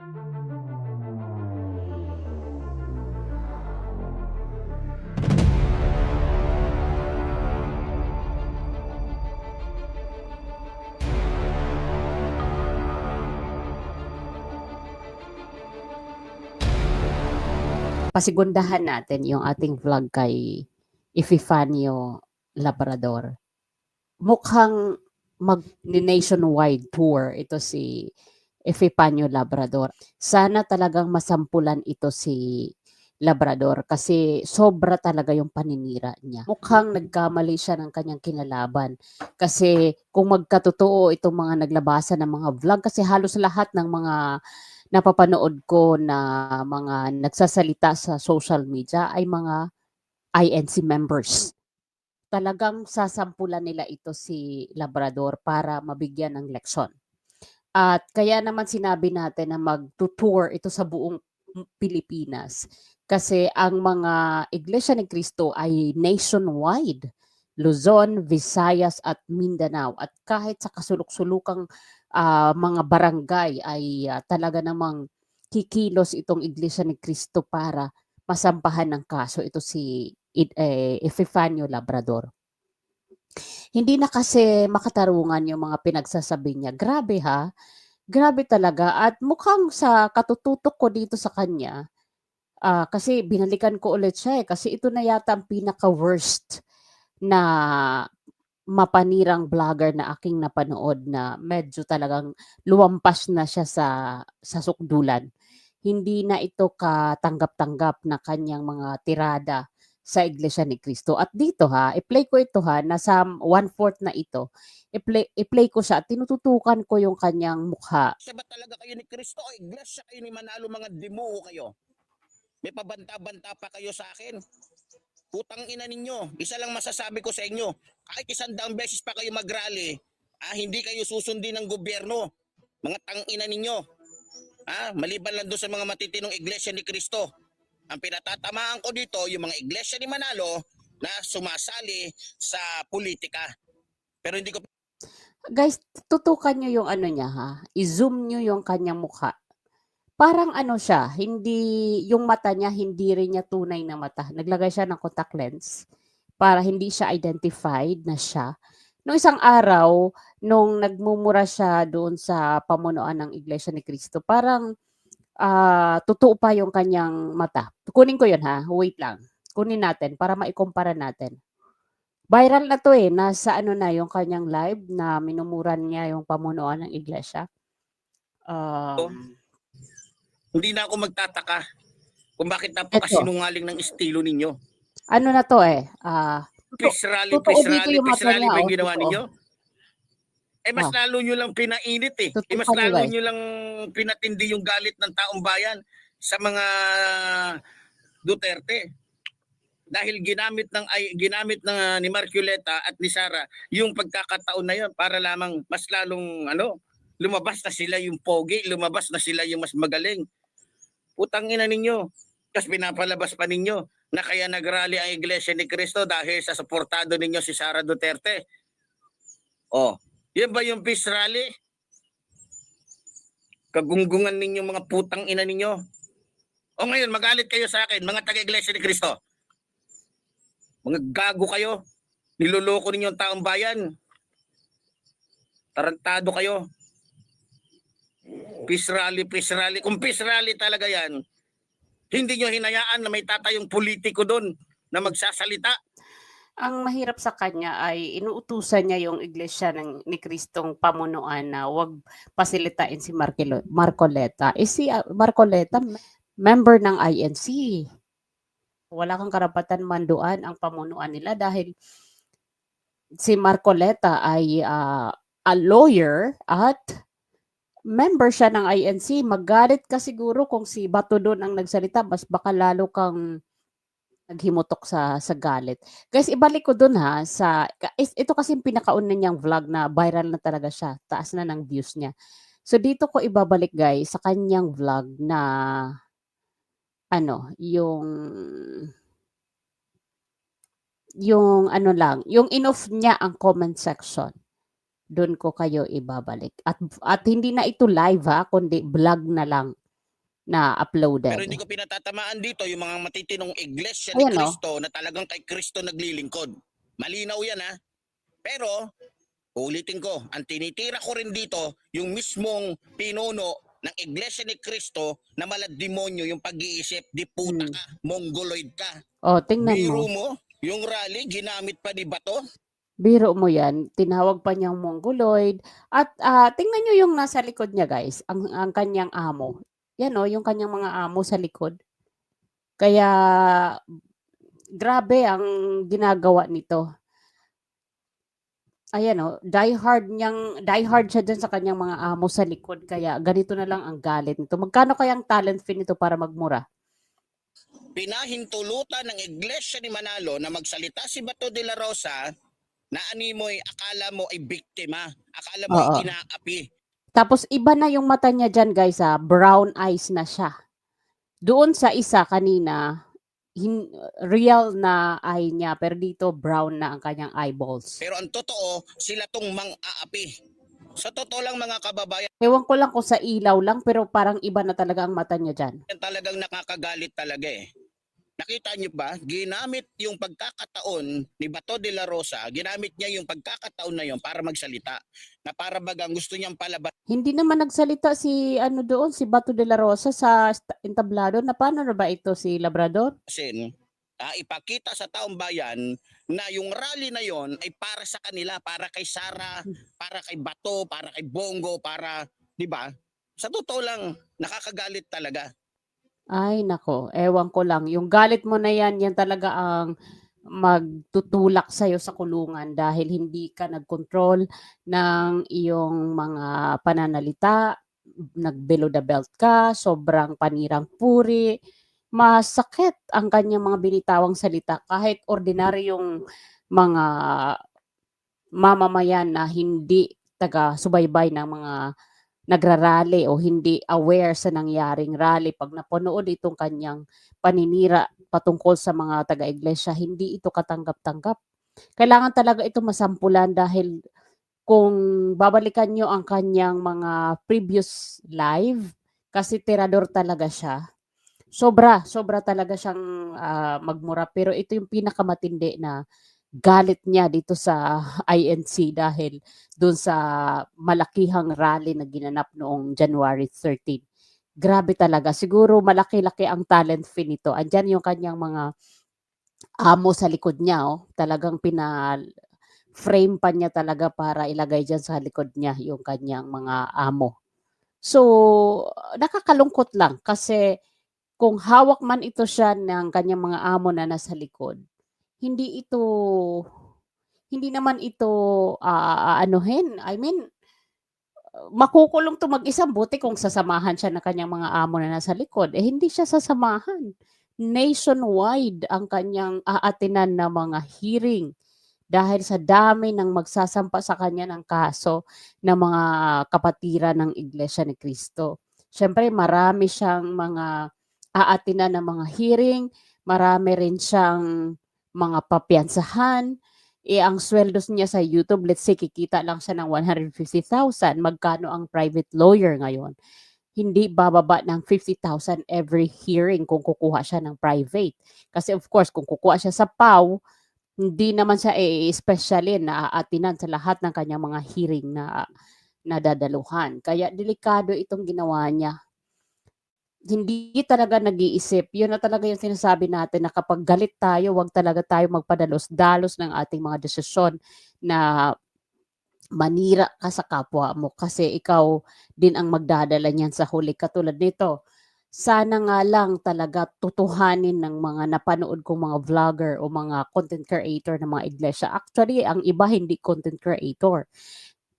Pasigundahan natin yung ating vlog kay Epifanio Labrador. Mukhang mag-nationwide tour ito si Epifanio Labrador. Sana talagang masampulan ito si Labrador kasi sobra talaga yung paninira niya. Mukhang nagkamali siya ng kanyang kinalaban. Kasi kung magkatotoo itong mga naglabasan ng mga vlog kasi halos lahat ng mga napapanood ko na mga nagsasalita sa social media ay mga INC members. Talagang sasampulan nila ito si Labrador para mabigyan ng leksyon. At kaya naman sinabi natin na mag-tour ito sa buong Pilipinas. Kasi ang mga Iglesia ni Cristo ay nationwide. Luzon, Visayas at Mindanao. At kahit sa kasulok-sulukang ah, mga barangay ay ah, talaga namang kikilos itong Iglesia ni Cristo para masampahan ng kaso ito si eh, Epifanio Labrador. Hindi na kasi makatarungan yung mga pinagsasabi niya. Grabe ha. Grabe talaga. At mukhang sa katututok ko dito sa kanya, ah, kasi binalikan ko ulit siya eh. Kasi ito na yata ang pinaka-worst na mapanirang vlogger na aking napanood na medyo talagang luwampas na siya sa sa sukdulan. Hindi na ito katanggap-tanggap na kanyang mga tirada sa Iglesia ni Cristo. At dito ha, i-play ko ito ha, nasa one-fourth na ito. I-play, i-play ko siya at tinututukan ko yung kanyang mukha. Siya ba talaga kayo ni Kristo o iglesia kayo ni Manalo mga demuho kayo? May pabanta-banta pa kayo sa akin? Putang ina ninyo. Isa lang masasabi ko sa inyo. Kahit isang daang beses pa kayo mag-rally, ah, hindi kayo susundin ng gobyerno. Mga tangina ninyo. Ah, maliban lang doon sa mga matitinong iglesia ni Kristo. Ang pinatatamaan ko dito, yung mga iglesia ni Manalo na sumasali sa politika. Pero hindi ko Guys, tutukan nyo yung ano niya ha. I-zoom nyo yung kanyang mukha. Parang ano siya, hindi, yung mata niya, hindi rin niya tunay na mata. Naglagay siya ng contact lens para hindi siya identified na siya. Noong isang araw, nung nagmumura siya doon sa pamunuan ng Iglesia ni Cristo, parang ah, totoo pa yung kanyang mata. Kunin ko yun ha, wait lang. Kunin natin para maikumpara natin. Viral na to eh, nasa ano na yung kanyang live na minumuran niya yung pamunuan ng iglesia. Um, hindi na ako magtataka kung bakit napakasinungaling ng estilo ninyo. ano na to eh, ah, Peace rally, dito rally, ba yung oh, ginawa ninyo? Eh mas Ah. lalo nyo lang pinainit eh. Totoo Eh mas lalo nyo lang pinatindi yung galit ng taong bayan sa mga Duterte. Dahil ginamit ng ay ginamit ng ah, ni Marculeta at ni Sara yung pagkakataon na yun para lamang mas lalong ano lumabas na sila yung pogi, lumabas na sila yung mas magaling. Putang ina ninyo. Tapos pinapalabas pa ninyo na kaya nagrally ang Iglesia ni Cristo dahil sa suportado ninyo si Sara Duterte. Oh, yan ba yung peace rally? Kagunggungan ninyo mga putang ina ninyo. O ngayon, magalit kayo sa akin, mga taga-Iglesia ni Cristo. Mga gago kayo. Niloloko ninyo ang taong bayan. Tarantado kayo. Peace rally, peace rally. Kung peace rally talaga yan, hindi nyo hinayaan na may tatayong politiko doon na magsasalita. Ang mahirap sa kanya ay inuutusan niya yung iglesia ng ni Kristong pamunuan na wag pasilitain si Markelo, Marcoleta. Eh si ah, Marcoleta, member ng INC. Wala kang karapatan manduan ang pamunuan nila dahil si Marcoleta ay ah, a lawyer at member siya ng INC. Magalit ka siguro kung si Bato doon ang nagsalita, mas baka lalo kang naghimutok sa sa galit. Guys, ibalik ko dun ha sa ito kasi yung pinakauna niyang vlog na viral na talaga siya. Taas na ng views niya. So dito ko ibabalik guys sa kanyang vlog na ano, yung yung ano lang, yung inoff niya ang comment section. Doon ko kayo ibabalik. At at hindi na ito live ha, kundi vlog na lang. Na uploaded. Pero hindi ko pinatatamaan dito yung mga matitinong iglesia ni Ayan, oh. Kristo na talagang kay Kristo naglilingkod. Malinaw yan ha. Pero, ulitin ko, ang tinitira ko rin dito, yung mismong pinuno ng iglesia ni Kristo na malademonyo yung pag-iisip, di puta Hmm. ka, mongoloid ka. Oh, tingnan Biro mo. mo, yung rally, ginamit pa ni Bato. Biro mo yan, tinawag pa niyang mongoloid. At ah, tingnan niyo yung nasa likod niya guys, ang, ang kanyang amo. Yan o, yung kanyang mga amo sa likod. Kaya, grabe ang ginagawa nito. Ayan o, die hard niyang, die hard siya dyan sa kanyang mga amo sa likod. Kaya ganito na lang ang galit nito. Magkano kayang talent fee nito para magmura? Pinahintulutan ng iglesia ni Manalo na magsalita si Bato de la Rosa na animoy akala mo ay biktima, akala mo Oo. ay inaapi. Tapos iba na yung mata niya dyan guys ha, brown eyes na siya. Doon sa isa kanina, hin- real na eye niya, pero dito brown na ang kanyang eyeballs. Pero ang totoo, sila tong mang-aapi. Sa totoo lang mga kababayan, Ewan ko lang kung sa ilaw lang, pero parang iba na talaga ang mata niya dyan. talagang nakakagalit talaga eh. Nakita niyo ba, ginamit yung pagkakataon ni Bato de la Rosa, ginamit niya yung pagkakataon na yon para magsalita. Na para bagang gusto niyang palabasin Hindi naman nagsalita si ano doon, si Bato de la Rosa sa entablado. Na paano na ba ito si Labrador? ah, ipakita sa taong bayan na yung rally na yon ay para sa kanila, para kay Sara, para kay Bato, para kay Bongo, para, di ba? Sa totoo lang, nakakagalit talaga. Ay, nako. Ewan ko lang. Yung galit mo na yan, yan talaga ang magtutulak sa'yo sa kulungan dahil hindi ka nag-control ng iyong mga pananalita, nag-below the belt ka, sobrang panirang puri, masakit ang kanyang mga binitawang salita kahit ordinaryong mga mamamayan na hindi taga subaybay ng mga nagrarally o hindi aware sa nangyaring rally pag napanood itong kanyang paninira patungkol sa mga taga-iglesia, hindi ito katanggap-tanggap. Kailangan talaga ito masampulan dahil kung babalikan nyo ang kanyang mga previous live, kasi tirador talaga siya. Sobra, sobra talaga siyang ah, magmura. Pero ito yung pinakamatindi na galit niya dito sa INC dahil doon sa malakihang rally na ginanap noong January 13. Grabe talaga. Siguro malaki-laki ang talent fee nito. Andyan yung kanyang mga amo sa likod niya. Oh. Talagang pina frame pa niya talaga para ilagay dyan sa likod niya yung kanyang mga amo. So, nakakalungkot lang kasi kung hawak man ito siya ng kanyang mga amo na nasa likod, hindi ito hindi naman ito ah, anuhin. I mean, makukulong to mag-isang buti kung sasamahan siya ng kanyang mga amo na nasa likod. Eh, hindi siya sasamahan. Nationwide ang kanyang aatinan na mga hearing dahil sa dami ng magsasampa sa kanya ng kaso ng mga kapatiran ng Iglesia ni Cristo. Siyempre, marami siyang mga aatinan ng mga hearing, marami rin siyang mga papiyansahan, eh ang sweldo niya sa YouTube, let's say kikita lang siya ng 150,000, magkano ang private lawyer ngayon? Hindi bababa ng 50,000 every hearing kung kukuha siya ng private. Kasi of course, kung kukuha siya sa PAW, hindi naman siya i-specialin na aatinan sa lahat ng kanyang mga hearing na nadadaluhan. Kaya delikado itong ginawa niya hindi talaga nag-iisip. Yun na talaga yung sinasabi natin na kapag galit tayo, wag talaga tayo magpadalos-dalos ng ating mga desisyon na manira ka sa kapwa mo kasi ikaw din ang magdadala niyan sa huli. Katulad nito, sana nga lang talaga tutuhanin ng mga napanood kong mga vlogger o mga content creator ng mga iglesia. Actually, ang iba hindi content creator.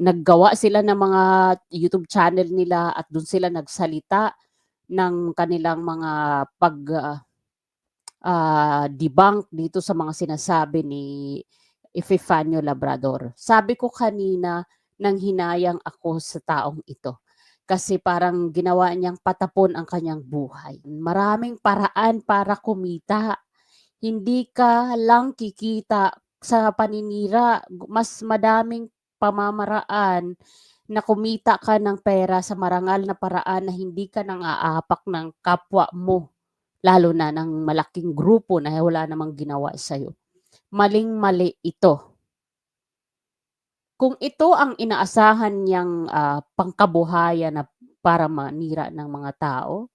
Naggawa sila ng mga YouTube channel nila at doon sila nagsalita ng kanilang mga pag ah, ah, debunk dito sa mga sinasabi ni Epifanio Labrador. Sabi ko kanina nang hinayang ako sa taong ito. Kasi parang ginawa niyang patapon ang kanyang buhay. Maraming paraan para kumita. Hindi ka lang kikita sa paninira. Mas madaming pamamaraan na kumita ka ng pera sa marangal na paraan na hindi ka nang aapak ng kapwa mo, lalo na ng malaking grupo na wala namang ginawa sa'yo. Maling-mali ito. Kung ito ang inaasahan niyang ah, pangkabuhayan na para manira ng mga tao,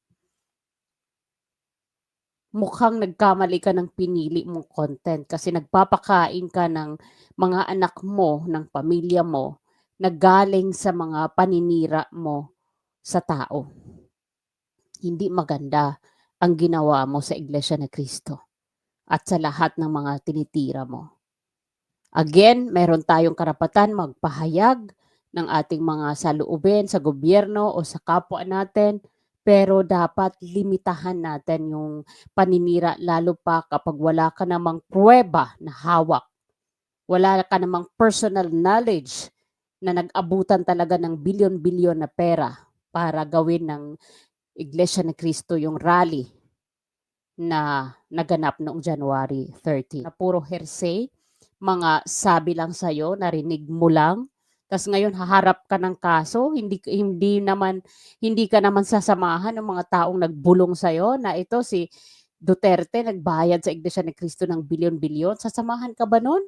mukhang nagkamali ka ng pinili mong content kasi nagpapakain ka ng mga anak mo, ng pamilya mo, na galing sa mga paninira mo sa tao. Hindi maganda ang ginawa mo sa Iglesia ni Cristo at sa lahat ng mga tinitira mo. Again, meron tayong karapatan magpahayag ng ating mga saloobin sa gobyerno o sa kapwa natin, pero dapat limitahan natin yung paninira lalo pa kapag wala ka namang pruweba na hawak. Wala ka namang personal knowledge na nag-abutan talaga ng bilyon-bilyon na pera para gawin ng Iglesia ni Cristo yung rally na naganap noong January 30. Na puro hearsay, mga sabi lang sa'yo, narinig mo lang, tas ngayon haharap ka ng kaso, hindi hindi naman hindi ka naman sasamahan ng mga taong nagbulong sa na ito si Duterte nagbayad sa Iglesia ni Cristo ng bilyon-bilyon. Sasamahan ka ba nun?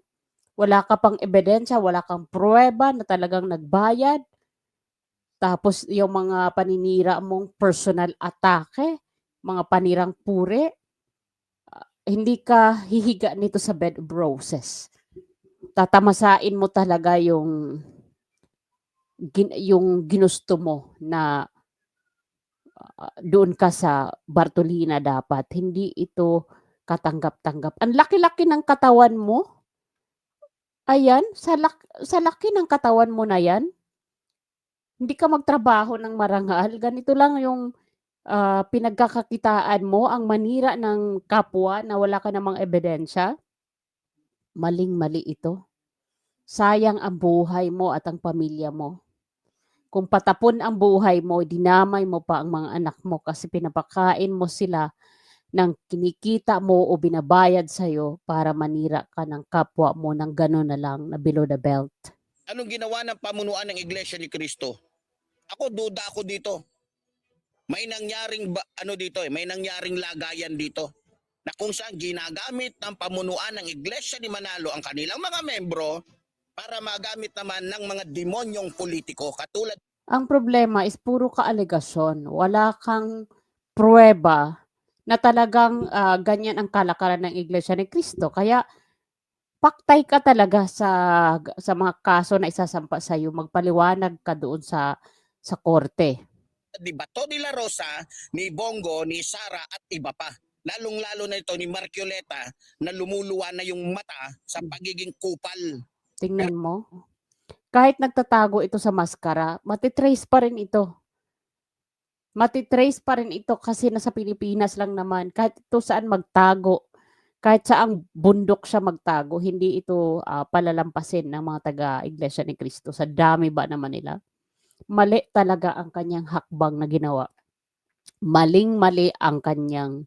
Wala ka pang ebidensya, wala kang pruweba na talagang nagbayad. Tapos yung mga paninira mong personal atake, mga panirang pure, ah, hindi ka hihiga nito sa bed of roses. Tatamasain mo talaga yung gin- yung ginusto mo na ah, doon ka sa Bartolina dapat. Hindi ito katanggap-tanggap. Ang laki-laki ng katawan mo. Ayan, sa, lak- sa laki ng katawan mo na yan, hindi ka magtrabaho ng marangal. Ganito lang yung ah, pinagkakakitaan mo, ang manira ng kapwa na wala ka namang ebidensya. Maling-mali ito. Sayang ang buhay mo at ang pamilya mo. Kung patapon ang buhay mo, dinamay mo pa ang mga anak mo kasi pinapakain mo sila ng kinikita mo o binabayad sa'yo para manira ka ng kapwa mo ng gano'n na lang na below the belt. Anong ginawa ng pamunuan ng Iglesia ni Cristo? Ako duda ako dito. May nangyaring ba, ano dito eh, may nangyaring lagayan dito na kung saan ginagamit ng pamunuan ng Iglesia ni Manalo ang kanilang mga membro para magamit naman ng mga demonyong politiko katulad Ang problema is puro ka alegasyon. Wala kang pruweba na talagang ah, ganyan ang kalakaran ng Iglesia ni Cristo. Kaya paktay ka talaga sa sa mga kaso na isasampa sa iyo. Magpaliwanag ka doon sa sa korte. di ba Tony La Rosa, ni Bongo, ni Sara at iba pa. Lalong-lalo na ito ni Marcoleta na lumuluwa na yung mata sa pagiging kupal. Tingnan mo. Kahit nagtatago ito sa maskara, matitrace pa rin ito. Matitrace pa rin ito kasi nasa Pilipinas lang naman. Kahit ito saan magtago, kahit saang bundok siya magtago, hindi ito ah, palalampasin ng mga taga Iglesia ni Cristo. Sa dami ba naman nila? Mali talaga ang kanyang hakbang na ginawa. Maling-mali ang kanyang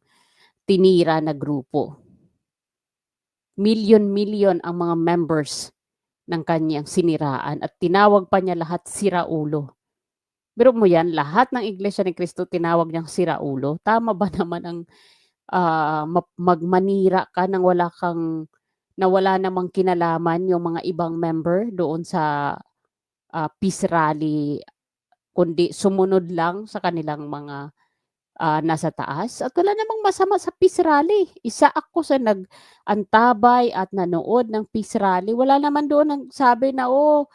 tinira na grupo. Milyon-milyon ang mga members ng kanyang siniraan at tinawag pa niya lahat siraulo. Pero mo yan, lahat ng Iglesia ni Cristo tinawag niyang siraulo. Tama ba naman ang ma- magmanira ka nang wala kang na wala namang kinalaman yung mga ibang member doon sa ah, peace rally kundi sumunod lang sa kanilang mga ah, nasa taas at wala namang masama sa peace rally. Isa ako sa nag-antabay at nanood ng peace rally. Wala naman doon ang sabi na oh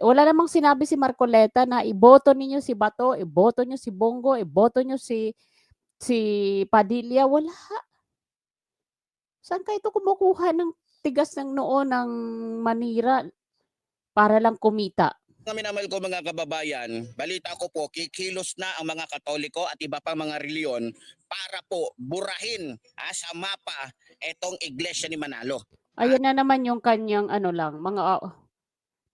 wala namang sinabi si Marcoleta na iboto ninyo si Bato, iboto niyo si Bongo, iboto niyo si si Padilla. Wala. Saan kayo ito kumukuha ng tigas ng noo ng manira para lang kumita? Minamahal ko mga kababayan, balita ko po, kikilos na ang mga katoliko at iba pang mga reliyon para po burahin ah, sa mapa etong iglesia ni Manalo. Ayan na naman yung kanyang ano lang, mga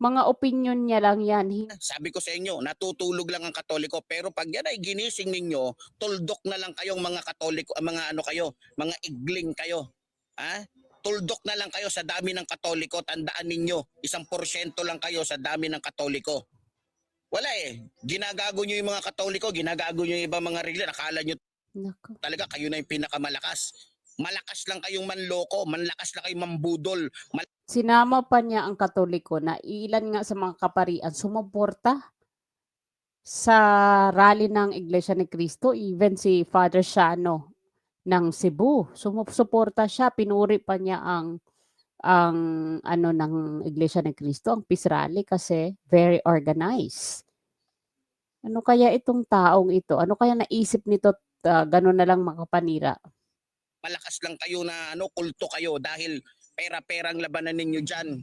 mga opinion niya lang yan. Hin- Sabi ko sa inyo, natutulog lang ang katoliko pero pag yan ay ginising ninyo, tuldok na lang kayong mga katoliko, ah, mga ano kayo, mga igling kayo. Ha? Tuldok na lang kayo sa dami ng katoliko, tandaan ninyo, isang porsyento lang kayo sa dami ng katoliko. Wala eh. Ginagago nyo yung mga katoliko, ginagago nyo yung ibang mga religion. Akala nyo Nako. talaga kayo na yung pinakamalakas. Malakas lang kayong manloko, malakas lang kayong mambudol, Sinama pa niya ang Katoliko na ilan nga sa mga kaparian sumuporta sa rally ng Iglesia ni Cristo, even si Father Shano ng Cebu. Sumusuporta siya, pinuri pa niya ang ang ano ng Iglesia ni Cristo, ang peace rally kasi very organized. Ano kaya itong taong ito? Ano kaya naisip nito uh, ganun na lang makapanira? Malakas lang kayo na ano, kulto kayo dahil pera-perang labanan ninyo dyan.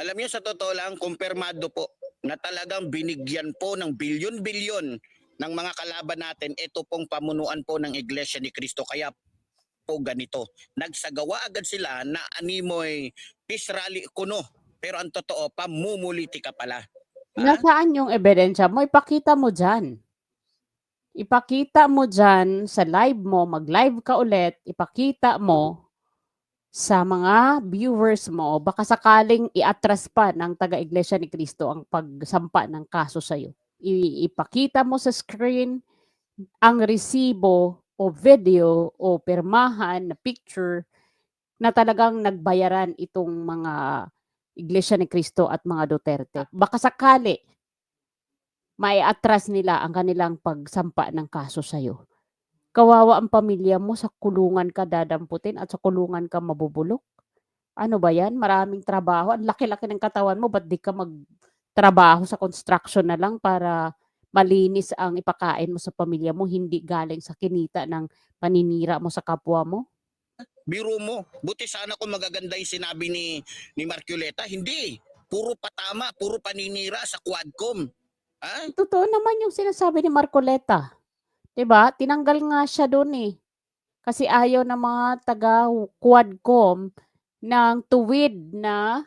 Alam niyo sa totoo lang, kumpirmado po na talagang binigyan po ng bilyon-bilyon ng mga kalaban natin ito pong pamunuan po ng Iglesia ni Cristo. Kaya po ganito. Nagsagawa agad sila na animoy peace kuno. Pero ang totoo, pamumuliti ka pala. Ha? Nasaan yung ebidensya mo? Ipakita mo dyan. Ipakita mo dyan sa live mo, mag-live ka ulit, ipakita mo sa mga viewers mo, baka sakaling iatras pa ng taga-iglesia ni Cristo ang pagsampa ng kaso sa'yo. I- ipakita mo sa screen ang resibo o video o permahan na picture na talagang nagbayaran itong mga Iglesia ni Cristo at mga Duterte. Baka sakali maiatras nila ang kanilang pagsampa ng kaso sa'yo. Kawawa ang pamilya mo, sa kulungan ka dadamputin at sa kulungan ka mabubulok. Ano ba yan? Maraming trabaho. Ang laki-laki ng katawan mo, ba't di ka magtrabaho sa construction na lang para malinis ang ipakain mo sa pamilya mo, hindi galing sa kinita ng paninira mo sa kapwa mo? Biro mo. Buti sana kung magaganda yung sinabi ni, ni Marculeta. Hindi. Puro patama, puro paninira sa Quadcom. Ha? Totoo naman yung sinasabi ni Marcoleta. 'Di ba? Tinanggal nga siya doon eh. Kasi ayaw ng mga taga Quadcom ng tuwid na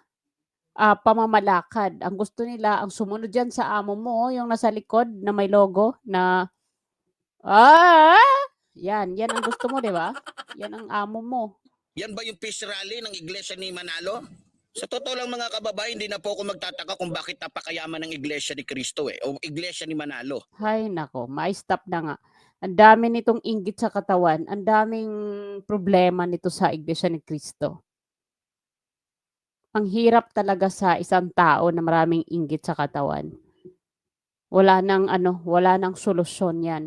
ah, pamamalakad. Ang gusto nila, ang sumunod dyan sa amo mo, yung nasa likod na may logo na ah, yan, yan ang gusto mo, 'di ba? Yan ang amo mo. Yan ba yung peace rally ng iglesia ni Manalo? Sa totoo lang mga kababayan, hindi na po ako magtataka kung bakit napakayaman ng iglesia ni Cristo eh, o iglesia ni Manalo. Hay nako, mai-stop na nga. Ang dami nitong inggit sa katawan, ang daming problema nito sa Iglesia ni Cristo. Ang hirap talaga sa isang tao na maraming inggit sa katawan. Wala nang ano, wala nang solusyon 'yan.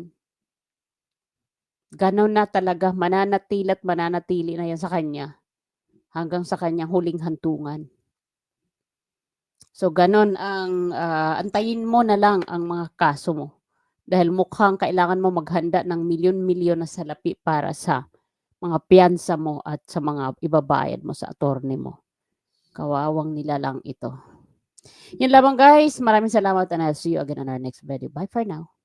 Ganon na talaga, mananatili at mananatili na yan sa kanya. Hanggang sa kanyang huling hantungan. So ganon ang ah, antayin mo na lang ang mga kaso mo. Dahil mukhang kailangan mo maghanda ng milyon-milyon na salapi para sa mga piyansa mo at sa mga ibabayad mo sa attorney mo. Kawawang nila lang ito. Yun lamang guys. Maraming salamat and I'll see you again on our next video. Bye for now.